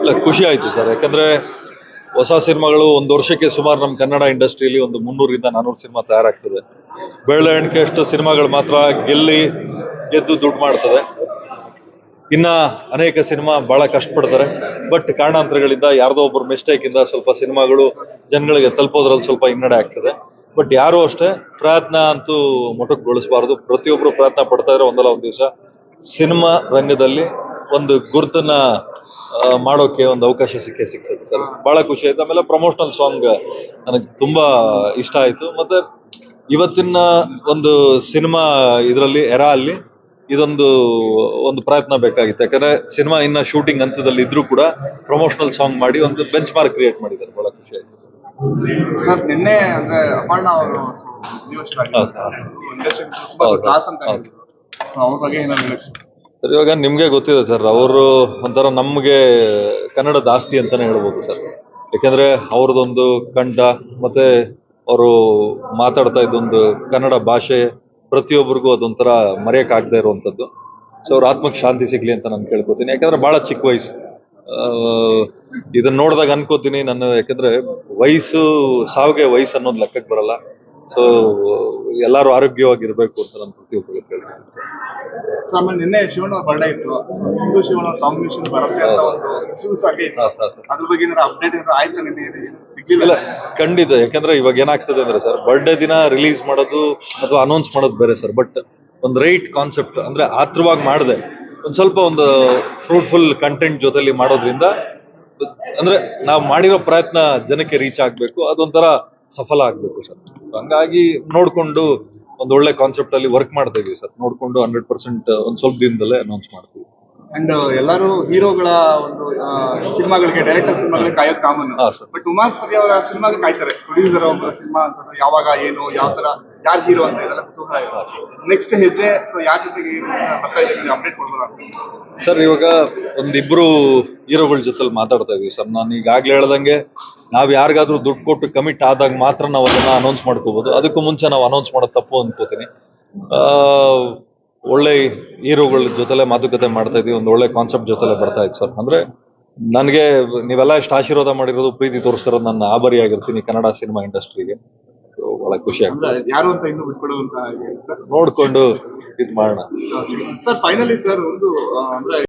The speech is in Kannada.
ಇಲ್ಲ, ಖುಷಿ ಆಯ್ತು ಸರ್. ಯಾಕಂದ್ರೆ ಹೊಸ ಸಿನಿಮಾಗಳು ಒಂದು ವರ್ಷಕ್ಕೆ ಸುಮಾರು ನಮ್ಮ ಕನ್ನಡ ಇಂಡಸ್ಟ್ರಿಯಲ್ಲಿ ಒಂದು ಮುನ್ನೂರಿಂದ ನಾನೂರು ಸಿನಿಮಾ ತಯಾರಾಗ್ತದೆ. ಬೆರಳೆಣಿಕೆ ಅಷ್ಟು ಸಿನಿಮಾಗಳು ಮಾತ್ರ ಗೆಲ್ಲಿ ಗೆದ್ದು ದುಡ್ಡು ಮಾಡ್ತದೆ. ಇನ್ನ ಅನೇಕ ಸಿನಿಮಾ ಬಹಳ ಕಷ್ಟಪಡ್ತಾರೆ. ಬಟ್ ಕಾರಣಾಂತರಗಳಿಂದ ಯಾರ್ದೋ ಒಬ್ಬರು ಮಿಸ್ಟೇಕ್ ಇಂದ ಸ್ವಲ್ಪ ಸಿನಿಮಾಗಳು ಜನಗಳಿಗೆ ತಲುಪೋದ್ರಲ್ಲಿ ಸ್ವಲ್ಪ ಹಿನ್ನಡೆ ಆಗ್ತದೆ. ಬಟ್ ಯಾರು ಅಷ್ಟೇ ಪ್ರಯತ್ನ ಅಂತೂ ಮೊಟಕುಗೊಳಿಸಬಾರದು. ಪ್ರತಿಯೊಬ್ಬರು ಪ್ರಯತ್ನ ಪಡ್ತಾ ಇದ್ರೆ ಒಂದಲ್ಲ ಒಂದು ದಿವಸ ಸಿನಿಮಾ ರಂಗದಲ್ಲಿ ಒಂದು ಗುರ್ತನ್ನ ಮಾಡೋಕೆ ಒಂದು ಅವಕಾಶ ಸಿಕ್ಕೇ ಸಿಗ್ತದೆ ಸರ್. ಬಹಳ ಖುಷಿ ಆಯ್ತು. ಆಮೇಲೆ ಪ್ರಮೋಷನಲ್ ಸಾಂಗ್ ನನಗೆ ತುಂಬಾ ಇಷ್ಟ ಆಯ್ತು. ಮತ್ತೆ ಇವತ್ತಿನ ಒಂದು ಸಿನಿಮಾ ಇದರಲ್ಲಿ ಎರಾ ಅಲ್ಲಿ ಇದೊಂದು ಒಂದು ಪ್ರಯತ್ನ ಬೇಕಾಗಿತ್ತು. ಯಾಕಂದ್ರೆ ಸಿನಿಮಾ ಇನ್ನ ಶೂಟಿಂಗ್ ಹಂತದಲ್ಲಿ ಇದ್ರೂ ಕೂಡ ಪ್ರಮೋಷನಲ್ ಸಾಂಗ್ ಮಾಡಿ ಒಂದು ಬೆಂಚ್ ಮಾರ್ಕ್ ಕ್ರಿಯೇಟ್ ಮಾಡಿದ್ದಾರೆ. ಬಹಳ ಖುಷಿ ಆಯ್ತು. ಸರ್ ನಿನ್ನೆ ಅಂದ್ರೆ ಅಪರ್ಣ ಅವರು. ಕ್ಲಾಸ್ ಅಂತ ಬಗ್ಗೆ ಏನಾದ್ರು? ಸರ್, ಇವಾಗ ನಿಮ್ಗೆ ಗೊತ್ತಿದೆ ಸರ್, ಅವರು ಒಂಥರ ನಮ್ಗೆ ಕನ್ನಡ ದಾಸ್ತಿ ಅಂತಾನೆ ಹೇಳ್ಬೋದು ಸರ್. ಯಾಕಂದ್ರೆ ಅವ್ರದ್ದೊಂದು ಕಂಠ ಮತ್ತೆ ಅವರು ಮಾತಾಡ್ತಾ ಇದ್ದೊಂದು ಕನ್ನಡ ಭಾಷೆ ಪ್ರತಿಯೊಬ್ಬರಿಗೂ ಅದೊಂಥರ ಮರೆಯಕ್ ಆಗದೆ ಇರುವಂತದ್ದು ಸೊ ಅವ್ರ ಆತ್ಮಕ್ಕೆ ಶಾಂತಿ ಸಿಗ್ಲಿ ಅಂತ ನಾನು ಕೇಳ್ಕೊತೀನಿ. ಯಾಕಂದ್ರೆ ಬಹಳ ಚಿಕ್ಕ ವಯಸ್ಸು. ಇದನ್ನ ನೋಡಿದಾಗ ಅನ್ಕೋತೀನಿ ನಾನು, ಯಾಕಂದ್ರೆ ವಯಸ್ಸು, ಸಾವಿಗೆ ವಯಸ್ಸು ಅನ್ನೋದು ಲೆಕ್ಕಕ್ಕೆ ಬರಲ್ಲ. ಸೊ ಎಲ್ಲರೂ ಆರೋಗ್ಯವಾಗಿರ್ಬೇಕು ಅಂತ ನಾನು ಪ್ರತಿಯೊಬ್ಬರು ಕೇಳ್ತೀನಿ. ಆಮೇಲೆ ನಿನ್ನೆ ಶಿವಣ್ಣ ಅವ್ರ ಬರ್ಡೇ ಇತ್ತು. ಸೊ ಹಿಂದೂ ಶಿವಣ್ಣ ಕಾಂಬಿನೇಷನ್ ಬರುತ್ತೆ ಅಂತ ಒಂದು ನ್ಯೂಸ್ ಆಗಿ ಹಾ, ಹಾ, ಹಾ. ಅದ್ರ ಬಗ್ಗೆ ಏನಾದ್ರು ಅಪ್ಡೇಟ್ ಏನಾದ್ರು ಆಯ್ತಾ ನಿನ್ನೆ? ಸಿಗ್ಲಿಲ್ಲ ಇಲ್ಲ ಖಂಡಿತ. ಯಾಕಂದ್ರೆ ಇವಾಗ ಏನಾಗ್ತದೆ ಅಂದ್ರೆ ಸರ್ ಬರ್ಡೇ ದಿನ ರಿಲೀಸ್ ಮಾಡೋದು ಅಥವಾ ಅನೌನ್ಸ್ ಮಾಡೋದು ಬೇರೆ ಸರ್. ಬಟ್ ಒಂದು ರೈಟ್ ಕಾನ್ಸೆಪ್ಟ್ ಅಂದ್ರೆ ಆತ್ರವಾಗಿ ಮಾಡದೆ. ಒಂದ್ ಸ್ವಲ್ಪ ಒಂದು ಫ್ರೂಟ್ಫುಲ್ ಕಂಟೆಂಟ್ ಜೊತೆಲಿ ಮಾಡೋದ್ರಿಂದ ಅಂದ್ರೆ ನಾವು ಮಾಡಿರೋ ಪ್ರಯತ್ನ ಜನಕ್ಕೆ ರೀಚ್ ಆಗ್ಬೇಕು. ಅದೊಂಥರ ಸಫಲ ಆಗ್ಬೇಕು ಸರ್. ಹಂಗಾಗಿ ನೋಡ್ಕೊಂಡು ಒಂದು ಒಳ್ಳೆ ಕಾನ್ಸೆಪ್ಟ್ ಅಲ್ಲಿ ವರ್ಕ್ ಮಾಡ್ತಾ ಇದೀವಿ ಸರ್. ನೋಡ್ಕೊಂಡು ಹಂಡ್ರೆಡ್ ಪರ್ಸೆಂಟ್ ಒಂದ್ ಸ್ವಲ್ಪ ದಿನದಲ್ಲೇ ಅನೌನ್ಸ್ ಮಾಡ್ತೀವಿ. ಅಂಡ್ ಎಲ್ಲರೂ ಹೀರೋಗಳ ಒಂದು ಸಿನಿಮಾಗಳಿಗೆ ಡೈರೆಕ್ಟರ್ ಸಿನಿಮಾಗಳಿಗೆ ಕಾಯೋದು common but Umar but Umapathi ಅವರ ಸಿನಿಮಾಗೆ ಕಾಯ್ತಾರೆ. ಪ್ರೊಡ್ಯೂಸರ್ ಅವರ ಸಿನಿಮಾ ಅಂತಂದ್ರೆ ಯಾವಾಗ ಏನು ಯಾವ ತರ ಯಾರು ಹೀರೋ ಅಂತ ಇದೆಲ್ಲ ಕುತೂಹಲ ಇದೆ ನೆಕ್ಸ್ಟ್ ಹೆಜ್ಜೆ ಸೊ ಯಾರ ಜೊತೆಗೆ ಬರ್ತಾ ಇದೆ ಅಪ್ಡೇಟ್ ಕೊಡ್ಬೋದಾ? ಅಂತ ಸರ್ ಇವಾಗ ಒಂದಿಬ್ರು ಹೀರೋಗಳ ಜೊತೆಲಿ ಮಾತಾಡ್ತಾ ಇದೀವಿ ಸರ್. ನಾನು ಈಗಾಗ್ಲೇ ಹೇಳ್ದಂಗೆ ನಾವ್ ಯಾರಿಗಾದ್ರೂ ದುಡ್ಡು ಕೊಟ್ಟು ಕಮಿಟ್ ಆದಾಗ ಮಾತ್ರ ನಾವು ಅದನ್ನ ಅನೌನ್ಸ್ ಮಾಡ್ಕೋಬಹುದು ಅದಕ್ಕೂ ಮುಂಚೆ ನಾವು ಅನೌನ್ಸ್ ಮಾಡೋದು ತಪ್ಪು ಅನ್ಕೋತೀನಿ. ಆ, ಒಳ್ಳೆ ಹೀರೋಗಳ ಜೊತೆಲೆ ಮಾತುಕತೆ ಮಾಡ್ತಾ ಇದೀವಿ. ಒಂದು ಒಳ್ಳೆ ಕಾನ್ಸೆಪ್ಟ್ ಜೊತೆಲೆ ಬರ್ತಾ ಇತ್ತು ಸರ್. ಅಂದ್ರೆ ನನಗೆ ನೀವೆಲ್ಲ ಎಷ್ಟು ಆಶೀರ್ವಾದ ಮಾಡಿರೋದು ಪ್ರೀತಿ ತೋರಿಸ್ತಿರೋದು ನನ್ನ ಆಭಾರಿ ಆಗಿರ್ತೀನಿ ಕನ್ನಡ ಸಿನಿಮಾ ಇಂಡಸ್ಟ್ರಿಗೆ. ಬಹಳ ಖುಷಿ ಆಗ್ತದೆ. ನೋಡ್ಕೊಂಡು ಇದ್ ಮಾಡೋಣ. ಸರ್ ಫೈನಲಿ ಸರ್ ಒಂದು ಅಂದ್ರೆ